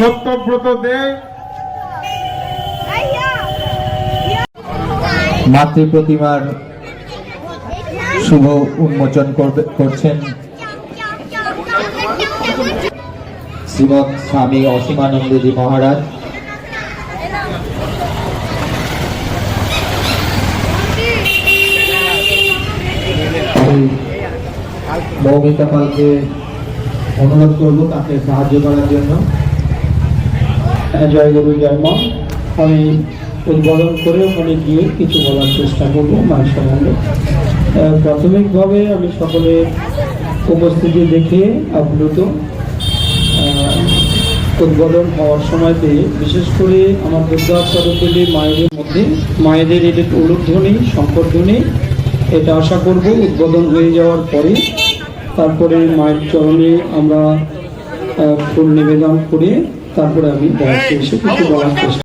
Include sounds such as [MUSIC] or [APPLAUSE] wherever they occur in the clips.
সত্যব্রত দে। মাতৃ প্রতিমার শুভ উন্মোচন করবে করছেন শ্রীমৎ স্বামী অসীমানন্দজি মহারাজ। মৌমিতা পালকে অনুরোধ করব তাকে সাহায্য করার জন্য। জয় গুরু, জয় মা। আমি উদ্বোধন করে ওখানে গিয়ে কিছু বলার চেষ্টা করব মায়ের সম্বন্ধে। প্রাথমিকভাবে আমি সকলের উপস্থিতি দেখে আপ্লুত। উদ্বোধন হওয়ার সময়তে বিশেষ করে আমার দুর্গা সরস্বতী মায়েদের মধ্যে, মায়েদের এটি উলুধ্বনি, শঙ্করধ্বনি, এটা আশা করব উদ্বোধন হয়ে যাওয়ার পরে, তারপরে মায়ের চরণে আমরা ফুল নিবেদন করে তারপরে আমি দায়িত্বে এসে কিছু বলার চেষ্টা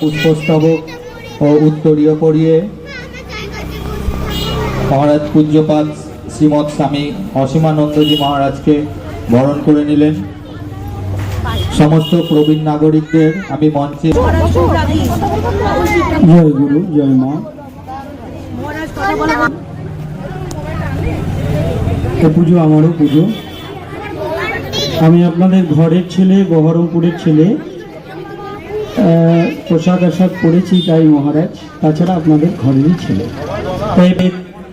পুষ্পস্তবক ও উত্তরীয় পরিয়ে মহারাজ পূজ্যপাদ শ্রীমৎ স্বামী অসীমানন্দজি মহারাজকে বরণ করে নিলেন। সমস্ত প্রবীণ নাগরিকদের আমি মঞ্চে জয় গুরু জয় মা। পুজো আমারও পুজো। আমি আপনাদের ঘরের ছেলে, বহরমপুরের ছেলে। পোশাক আশাক পরেছি তাই মহারাজ। তাছাড়া আপনাদের ঘরেরই ছেলে। তাই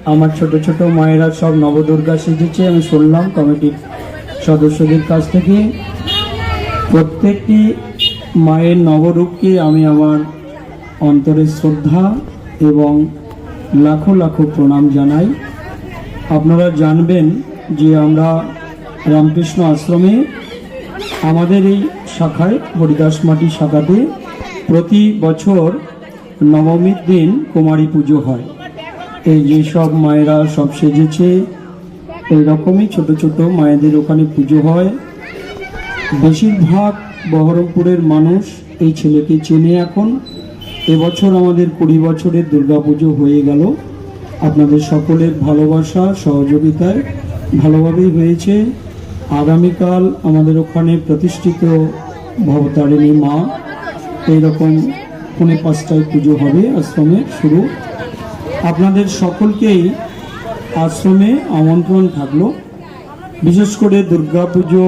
আমার ছোট ছোট মায়েরা সব নবদুর্গা সেজেছে, আমি শুনলাম কমিটির সদস্যদের কাছ থেকে। প্রত্যেকটি মায়ের নবরূপকে আমি আমার অন্তরের শ্রদ্ধা এবং লাখো লাখো প্রণাম জানাই। আপনারা জানবেন যে আমরা রামকৃষ্ণ আশ্রমে আমাদের এই শাখায়, হরিদাস মাটি শাখাতে প্রতি বছর নবমীর দিন কুমারী পুজো হয়। এই যে সব মায়েরা সব সেজেছে এইরকমই ছোট ছোট মায়েদের ওখানে পুজো হয়। বেশিরভাগ বহরমপুরের মানুষ এই ছেলেকে চেনে এখন। এবছর আমাদের কুড়ি বছরের দুর্গাপুজো হয়ে গেল। আপনাদের সকলের ভালোবাসা, সহযোগিতায় ভালোভাবেই হয়েছে। আগামীকাল আমাদের ওখানে প্রতিষ্ঠিত ভবতারিণী মা। এইরকম পৌনে পাঁচটায় পুজো হবে, আশ্রমে শুরু। আপনাদের সকলকেই আশ্রমে আমন্ত্রণ থাকল। বিশেষ করে দুর্গা পুজো,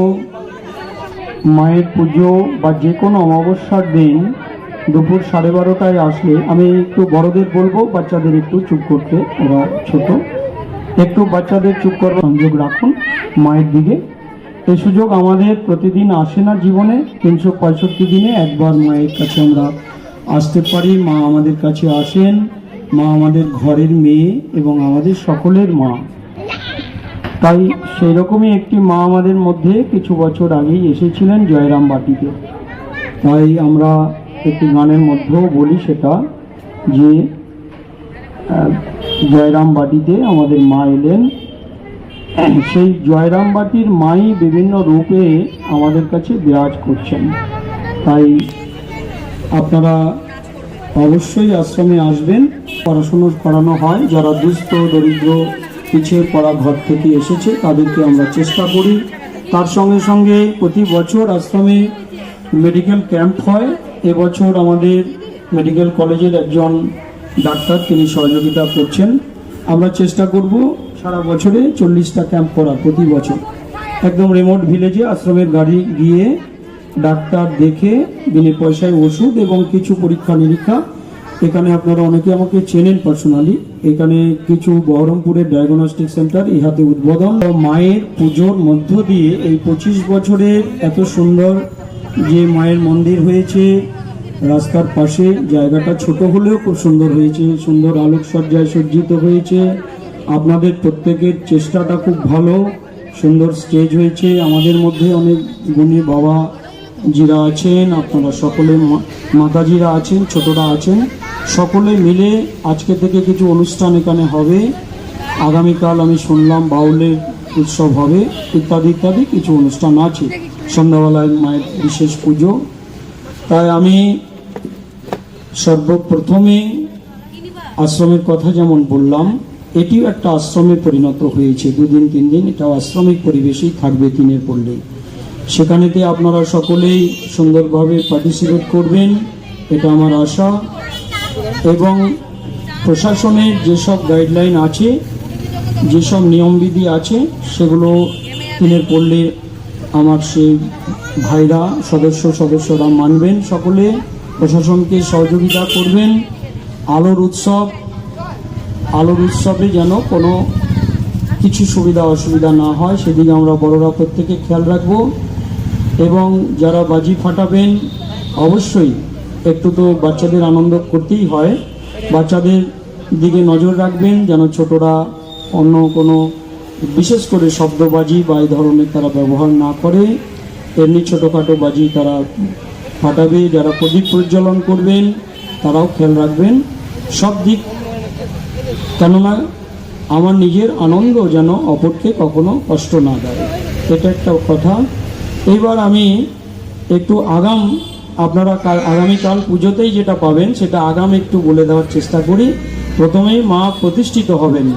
মায়ের পুজো বা যে কোনো অমাবস্যার দিন দুপুর সাড়ে বারোটায় আসলে আমি একটু বড়দের বলব, বাচ্চাদের একটু চুপ করতে, ওরা ছোট। একটু বাচ্চাদের চুপ করবার সংযোগ রাখুন মায়ের দিকে। এই সুযোগ আমাদের প্রতিদিন আসে না জীবনে। তিনশো পঁয়ষট্টি দিনে একবার মায়ের কাছে আমরা আসতে পারি। মা আমাদের কাছে আসেন। মা আমাদের ঘরের মেয়ে এবং আমাদের সকলের মা। তাই সেই রকমই একটি মা আমাদের মধ্যে কিছু বছর আগেই এসেছিলেন জয়রাম বাটিতে। তাই আমরা একটি গানের মধ্যেও বলি সেটা যে জয়রাম বাটিতে আমাদের মা এলেন। সেই জয়রাম বাটির মাই বিভিন্ন রূপে আমাদের কাছে বিরাজ করছেন। তাই আপনারা অবশ্যই আশ্রমে আসবেন। পড়াশুনো করানো হয়। যারা দুস্থ, দরিদ্র, পিছিয়ে পড়া ঘর থেকে এসেছে, তাদেরকে আমরা চেষ্টা করি। তার সঙ্গে সঙ্গে প্রতি বছর আশ্রমে মেডিকেল ক্যাম্প হয়। এবছর আমাদের মেডিকেল কলেজের একজন ডাক্তার, তিনি সহযোগিতা করছেন। আমরা চেষ্টা করব সারা বছরে চল্লিশটা ক্যাম্প করা প্রতি বছর। একদম রিমোট ভিলেজে আশ্রমের গাড়ি গিয়ে ডাক্তার দেখে বিনে পয়সায় ওষুধ এবং কিছু পরীক্ষা নিরীক্ষা। এখানে আপনারা অনেকে আমাকে চেনেন পার্সোনালি এখানে কিছু বহরমপুরের ডায়াগনস্টিক সেন্টার ইহাতে উদ্বোধন। মায়ের পুজোর মধ্য দিয়ে এই পঁচিশ বছরের এত সুন্দর যে মায়ের মন্দির হয়েছে, রাস্তার পাশে জায়গাটা ছোট হলেও খুব সুন্দর হয়েছে, সুন্দর আলোকসজ্জায় সজ্জিত হয়েছে। আপনাদের প্রত্যেকের চেষ্টাটা খুব ভালো। সুন্দর স্টেজ হয়েছে। আমাদের মধ্যে অনেক গুণী বাবা জিরা আছেন, আপনারা সকলে মাতাজিরা আছেন, ছোটরা আছেন। সকলে মিলে আজকে থেকে কিছু অনুষ্ঠান এখানে হবে। আগামীকাল আমি শুনলাম বাউলের উৎসব হবে, ইত্যাদি ইত্যাদি কিছু অনুষ্ঠান আছে। সন্ধ্যাবেলায় মায়ের বিশেষ পুজো। তাই আমি সর্বপ্রথমে আশ্রমের কথা যেমন বললাম এটিও একটা আশ্রমে পরিণত হয়েছে, দুদিন তিন দিন এটাও আশ্রমিক পরিবেশেই থাকবে দিনের পড়লেই সেখানেতে আপনারা সকলেই সুন্দরভাবে পার্টিসিপেট করবেন, এটা আমার আশা। এবং প্রশাসনের যেসব গাইডলাইন আছে, যেসব নিয়মবিধি আছে, সেগুলো দিনের পড়লে আমার সেই ভাইরা, সদস্য, সদস্যরা মানবেন সকলে। প্রশাসনকে সহযোগিতা করবেন। আলোর উৎসব আলোর উৎসবে যেন কোনো কিছু সুবিধা অসুবিধা না হয়, সেদিকে আমরা বড়রা প্রত্যেকে খেয়াল রাখব। এবং যারা বাজি ফাটাবেন, অবশ্যই একটু তো বাচ্চাদের আনন্দ করতেই হয়। বাচ্চাদের দিকে নজর রাখবেন, যেন ছোটরা অন্য কোনো বিশেষ করে শব্দবাজি বা এই ধরনের তারা ব্যবহার না করে। এমনি ছোটোখাটো বাজি তারা ফাটাবে, যারা প্রদীপ প্রজ্বলন করবেন, তারাও খেয়াল রাখবেন। সব দিক কেননা আমার নিজের আনন্দ যেন অপরকে কখনো কষ্ট না দেয়। এটা একটা কথা। এবার আমি একটু আগাম, আপনারা কাল, আগামীকাল পুজোতেই যেটা পাবেন, সেটা আগাম একটু বলে দেওয়ার চেষ্টা করি। প্রথমেই মা প্রতিষ্ঠিত হবেন।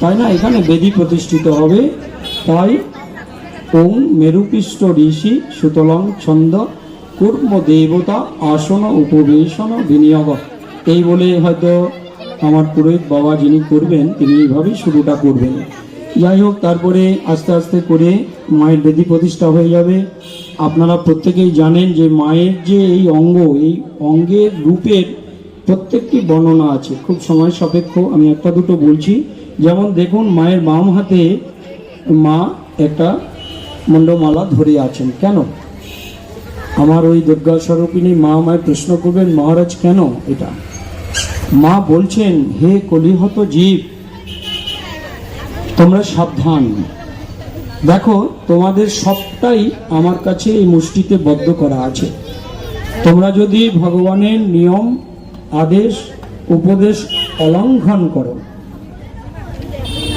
তাই না? এখানে বেদি প্রতিষ্ঠিত হবে। তাই ওং মেরুপৃষ্ঠ ঋষি সুতলং ছন্দ কূর্ম দেবতা আসন উপবেশন বিনিয়োগ। এই বলে হয়তো আমার পুরোহিত বাবা যিনি করবেন, তিনি এইভাবেই শুরুটা করবেন। যাই হোক, তারপরে আস্তে আস্তে করে মায়ের বেদি প্রতিষ্ঠা হয়ে যাবে। আপনারা প্রত্যেকেই জানেন যে মায়ের যে এই অঙ্গ, এই অঙ্গের রূপের প্রত্যেকটি বর্ণনা আছে। খুব সময় সাপেক্ষ, আমি একটা দুটো বলছি। যেমন দেখুন, মায়ের বাম হাতে মা একটা মুন্ডমালা ধরে আছেন। কেন? আমার ওই দুর্গা স্বরূপিনী মা আমায় প্রশ্ন করবেন, মহারাজ, কেন এটা? মা বলছেন, হে কলিহত জীব, তোমরা সাবধান। দেখো, তোমাদের সবটাই আমার কাছে এই মুষ্টিতে বদ্ধ করা আছে। তোমরা যদি ভগবানের নিয়ম, আদেশ, উপদেশ অলঙ্ঘন করো,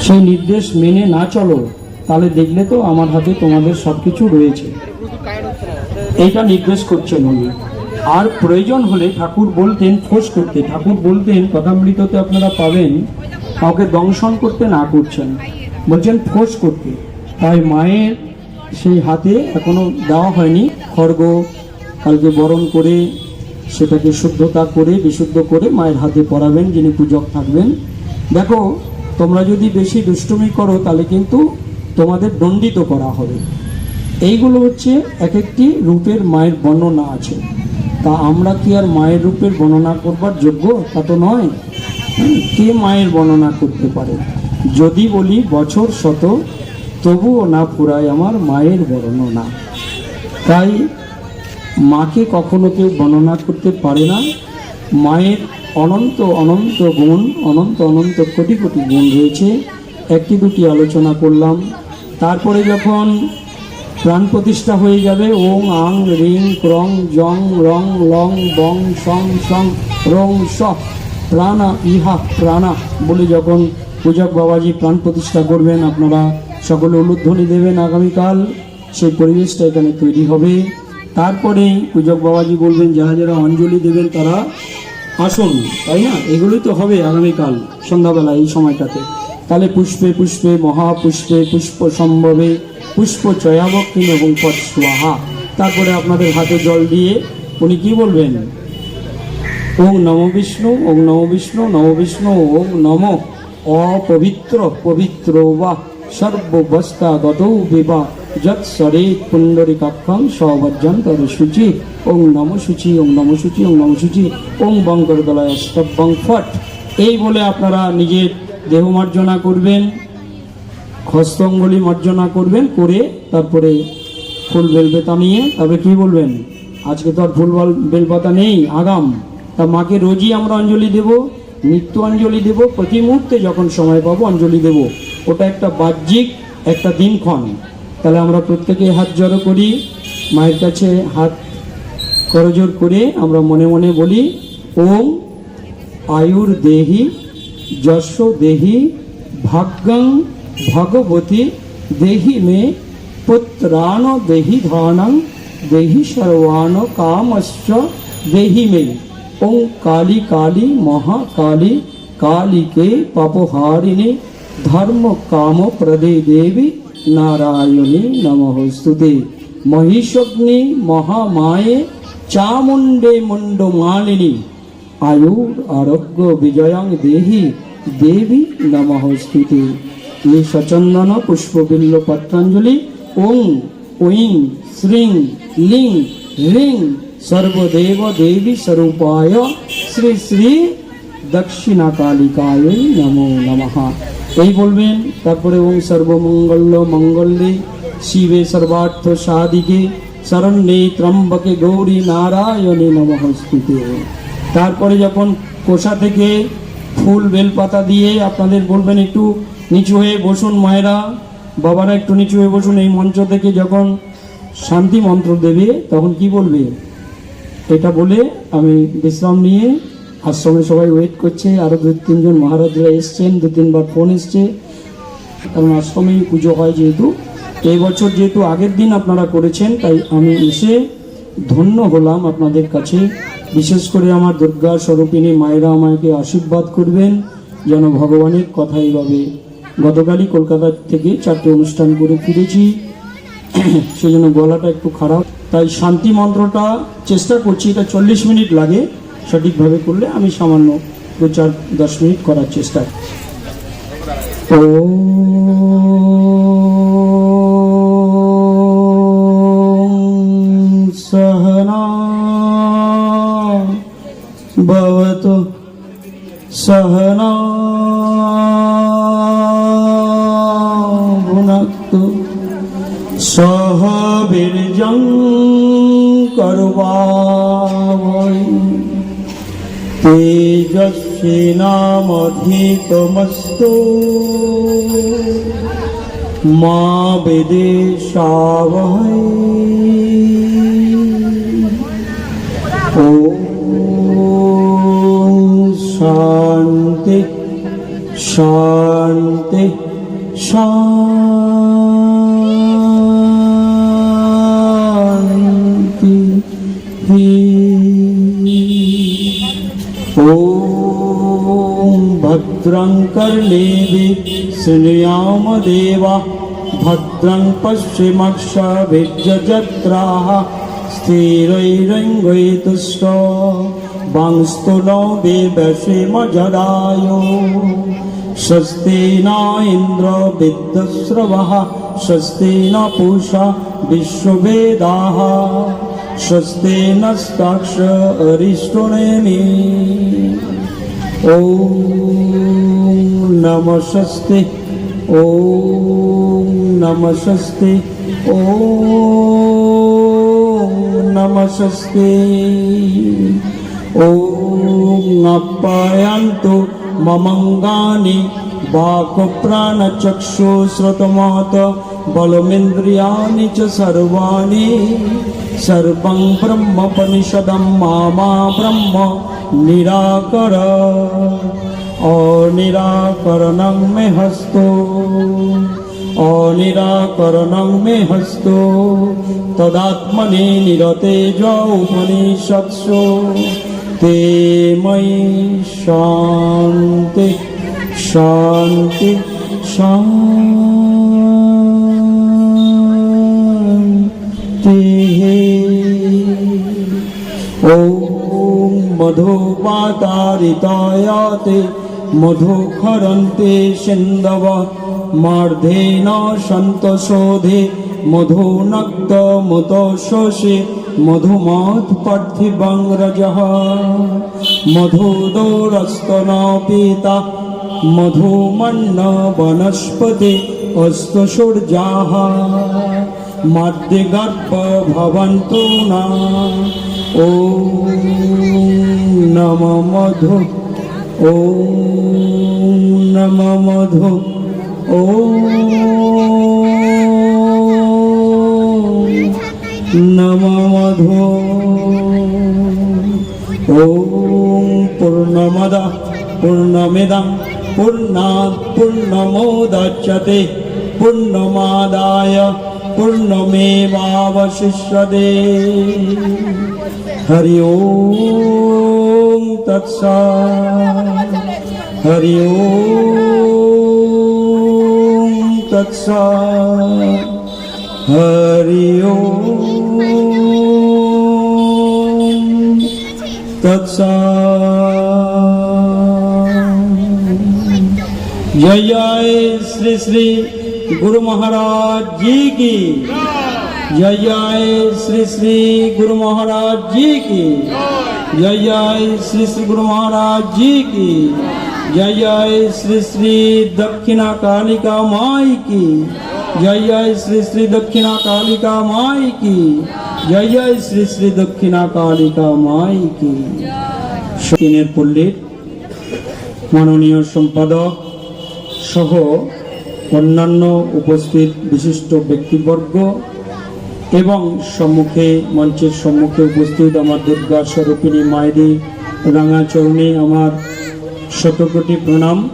সেই নির্দেশ মেনে না চলো, তাহলে দেখলে তো আমার হাতে তোমাদের সব কিছু রয়েছে। এইটা নির্দেশ করছেন উনি। আর প্রয়োজন হলে ঠাকুর বলতেন, খোঁজ করতে। ঠাকুর বলতেন কথামৃততে আপনারা পাবেন। কাউকে দংশন করতে না করছেন। বলছেন, খোঁজ করতে। তাই মায়ের সেই হাতে এখনও দেওয়া হয়নি খর্গ কালকে বরণ করে সেটাকে শুদ্ধতা করে, বিশুদ্ধ করে মায়ের হাতে পরাবেন, যিনি পূজক থাকবেন। দেখো, তোমরা যদি বেশি দুষ্টুমি করো, তাহলে কিন্তু তোমাদের দণ্ডিত করা হবে। এইগুলো হচ্ছে এক একটি রূপের মায়ের বর্ণনা আছে। তা আমরা কি আর মায়ের রূপের বর্ণনা করবার যোগ্য? তা তো নয়। কে মায়ের বর্ণনা করতে পারে? যদি বলি বছর শত, তবুও না পুরায় আমার মায়ের বর্ণনা। তাই মাকে কখনো কেউ বর্ণনা করতে পারে না। মায়ের অনন্ত অনন্ত গুণ, অনন্ত অনন্ত কোটি কোটি গুণ রয়েছে। একটি দুটি আলোচনা করলাম। তারপরে যখন প্রাণ প্রতিষ্ঠা হয়ে যাবে। ওং, আং, রিং, ক্রং, জং, রং, লং, বং, সং সং, রং, স। প্রাণা, ইহা, প্রাণা। বলে যখন পূজক বাবাজি প্রাণ প্রতিষ্ঠা করবেন, আপনারা সকলে উলুধ্বনি দেবেন আগামীকাল। সেই পরিবেশটা এখানে তৈরি হবে। তারপরে পূজক বাবাজি বলবেন, যারা যারা অঞ্জলি দেবেন তারা আসুন। তাই না? এগুলোই তো হবে আগামীকাল, সন্ধ্যাবেলা এই সময়টাতে। তাহলে পুষ্পে পুষ্পে, মহাপুষ্পে পুষ্প সম্ভবে। পুষ্প চয়াবক্তিন এবং পদ স্বাহা। তারপরে আপনাদের হাতে জল দিয়ে উনি কি বলবেন? ওং নম বিষ্ণু ওং নম বিষ্ণু নম বিষ্ণু ওং নম। অপবিত্র পবিত্র বা সর্ববস্তা গতৌ বিবা যৎ সরে পুণ্ডরিকাক্ষং সবজ্জন্তর শুচি। ওং নম শুচি ওং নম শুচি ওং নম শুচি। ওং বঙ্কর দলায় স্তব্বং ফট। এই বলে আপনারা নিজের দেহ মার্জনা করবেন। হস্তঙ্গলি মার্জনা করবেন, করে তারপরে ফুল বেলপাতা নিয়ে তারপরে কি বলবেন? আজকে তো আর ফুল বেলপাতা নেই, আগাম। তা মাকে রোজই আমরা অঞ্জলি দেব, নিত্য অঞ্জলি দেব, প্রতি মুহূর্তে যখন সময় পাবো অঞ্জলি দেব। ওটা একটা বাহ্যিক, একটা দিনক্ষণ। তাহলে আমরা প্রত্যেকে হাত জড়ো করি, মায়ের কাছে হাত করজোর করে আমরা মনে মনে বলি, ওম আয়ুর দেহি যশ দেহি ভাগ্যং ভগবতী দেহি মে পুত্রাণ দেহি ধনং দেহি সর্বাণ কামশ্চ দেহি মে ওং কালী কালী মহাকালী কালীকে পাপহারিণী ধর্ম কাম প্রদে দেবী নারায়ণী নমস্তুতে মহিষগ্নি মহামায়ে চামুণ্ডে মুণ্ড মালিনী আয়ুর আরোগ্য বিজয়ং দেহি দেবী নমঃ স্তুতে এই সচন্দন পুষ্পবিল্ল, পত্রাঞ্জলি, ওং ওইং শ্রীং, লিং হ্রিং সর্বদেব দেবী স্বরূপায় শ্রী শ্রী দক্ষিণা কালিকায় নমো নমঃ। এই বলবেন, তারপরে ওং সর্বমঙ্গল মঙ্গলে শিবে সর্বার্থ সাধিকে, শরণ্যে ত্রম্বকে গৌরী নারায়ণে নমঃ স্তুতে তারপরে যখন কোষা থেকে ফুল বেলপাতা দিয়ে আপনাদের বলবেন একটু নিচু হয়ে বসুন মায়েরা। বাবারা একটু নিচু হয়ে বসুন এই মঞ্চ থেকে যখন শান্তি মন্ত্র দেবে, তখন কি বলবে? এটা বলে আমি বিশ্রাম নিয়ে আশ্রমে সবাই ওয়েট করছে। আরও দু তিনজন মহারাজরা এসছেন, দু তিনবার ফোন এসছে। কারণ আশ্রমেই পুজো হয় যেহেতু। এই বছর যেহেতু আগের দিন আপনারা করেছেন, তাই আমি এসে ধন্য হলাম আপনাদের কাছে। বিশেষ করে আমার দুর্গা স্বরূপিনী মায়েরা আমাকে আশীর্বাদ করবেন, যেন ভগবানের কথা এইভাবে গতকালই কলকাতা থেকে চারটে অনুষ্ঠান করে ফিরেছি। [CLEARS THROAT] সেই জন্য গলাটা একটু খারাপ। তাই শান্তি মন্ত্রটা চেষ্টা করছি, এটা চল্লিশ মিনিট লাগে। সঠিকভাবে করলে আমি সামান্য দু চার দশ মিনিট করার চেষ্টা। ও সহনা ভবতু সহনা। সহবীর জং করবাই তেজস্বী নাম নামধীতমস্তু। মা বিদেশাবহৈ শান্তি শান্তি শান্তি। ॐ भद्रं कर्णेभि श्रृणुयाम देवा भद्रं पश्चिमक्षभिर्यजत्राः स्थिरैरङ्गैतुष्ट वांस्तुनो बेवशेमजडायो स्वस्ति न इन्द्र विद्यस्रवः स्वस्ति न पूषा विश्ववेदाः स्वस्ति नस्ताक्ष अरिष्टुनेमि ॐ नमः स्वस्ति ॐ नमः स्वस्ति ॐ नमः ॐ अप्यायन्तु ममङ्गानि वाक्प्राणचक्षुश्रुतमात बलमिन्द्रियाणि च सर्वाणि सर्वं ब्रह्मपनिषदं मामा ब्रह्म निराकर अनिराकरणं मे हस्तो अनिराकरणं मे हस्तो तदात्मनि निरते ज उपनिषत्सु ते मयि शान्ति शान्ति ॐ मधुपातारितायाते मधुखरन्ते सिन्धव मार्धेन सन्तशोधे मधुनक्तमुतशोषे मधुमात्पार्थिवं रजः मधुदोरस्तनपीता मधुमन्न वनस्पति মাদ্যে গর্ভ ভবন্তু না। ও নম মধু। ও নম মধু। ও নম মধু। ওম পূর্ণমদ পূর্ণমেদম পূর্ণাৎ পূর্ণমোদচ্যতে পূর্ণমাদায় पूर्णमेवावशिष्यते। हरि ओम तत्सत् हरि ओम तत्सत् हरि ओम तत्सत् जय जय श्री श्री গুরু মহারাজ জি কি জয় জয় শ্রী শ্রী গুরু মহারাজ জি কি জয় জয় শ্রী শ্রী গুরু মহারাজ জি কি জয় জয় শ্রী শ্রী দক্ষিণা কালিকা মাই কি জয় জয় শ্রী শ্রী দক্ষিণা কালিকা মাই কি জয় জয় শ্রী শ্রী দক্ষিণা কালিকা মাই কি সকিনের পল্লীর মাননীয় সম্পাদক সহ অন্যান্য উপস্থিত বিশিষ্ট ব্যক্তিবর্গ এবং সম্মুখে, মঞ্চের সম্মুখে উপস্থিত আমার দুর্গা স্বরূপিণী মায়েরি রাঙাচরণে আমার শতকোটি প্রণাম।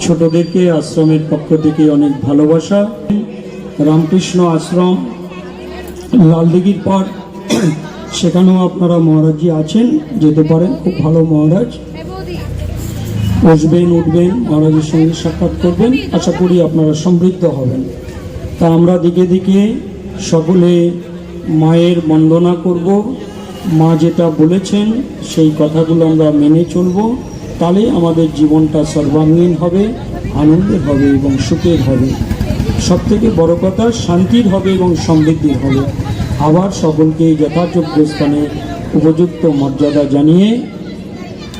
ছোটদেরকে আশ্রমের পক্ষ থেকে অনেক ভালোবাসা। রামকৃষ্ণ আশ্রম, লালদিঘির পর সেখানেও আপনারা মহারাজজি আছেন, যেতে পারেন। খুব ভালো মহারাজ। বসবেন, উঠবেন, মহারাজের সঙ্গে সাক্ষাৎ করবেন। আশা করি আপনারা সমৃদ্ধ হবেন। তা আমরা দিকে দিকে সকলে মায়ের বন্দনা করব। মা যেটা বলেছেন, সেই কথাগুলো আমরা মেনে চলব। তাহলে আমাদের জীবনটা সর্বাঙ্গীন হবে, আনন্দের হবে এবং সুখের হবে। সব থেকে বড় কথা, শান্তির হবে এবং সমৃদ্ধির হবে। আবার সকলকে যথাযোগ্য স্থানে উপযুক্ত মর্যাদা জানিয়ে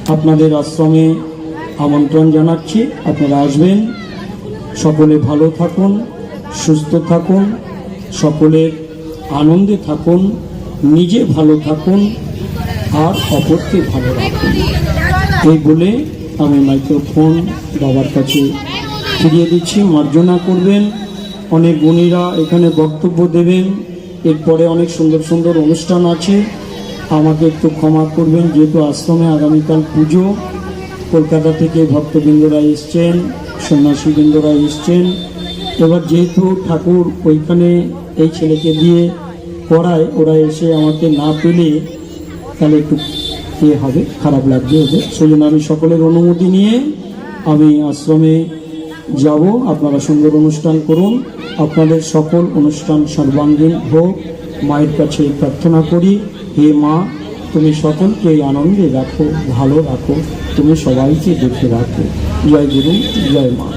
আপনাদের আশ্রমে আমন্ত্রণ জানাচ্ছি। আপনারা আসবেন। সকলে ভালো থাকুন, সুস্থ থাকুন সকলের আনন্দে থাকুন, নিজে ভালো থাকুন, আর অপরকে ভালো রাখুন। এই বলে আমি মাইক্রোফোন বাবার কাছে ফিরিয়ে দিচ্ছি। মার্জনা করবেন। অনেক গুণীরা এখানে বক্তব্য দেবেন। এরপরে অনেক সুন্দর সুন্দর অনুষ্ঠান আছে। আমাকে একটু ক্ষমা করবেন, যেহেতু আশ্রমে আগামীকাল পুজো। কলকাতা থেকে ভক্তবৃন্দরা এসছেন সন্ন্যাসীবৃন্দরা এসছেন। এবার যেহেতু ঠাকুর ওইখানে এই ছেলেকে দিয়ে করায় ওরা এসে আমাকে না পেলে তাহলে একটু এ হবে, খারাপ লাগবে ওদের। সেই জন্য আমি সকলের অনুমতি নিয়ে আমি আশ্রমে যাব। আপনারা সুন্দর অনুষ্ঠান করুন। আপনাদের সকল অনুষ্ঠান সর্বাঙ্গীন হোক। মায়ের কাছে প্রার্থনা করি, হে মা তুমি সকলকে আনন্দে রাখো ভালো রাখো তুমি সবাইকে দেখে রাখো। জয় গুরু জয় মা।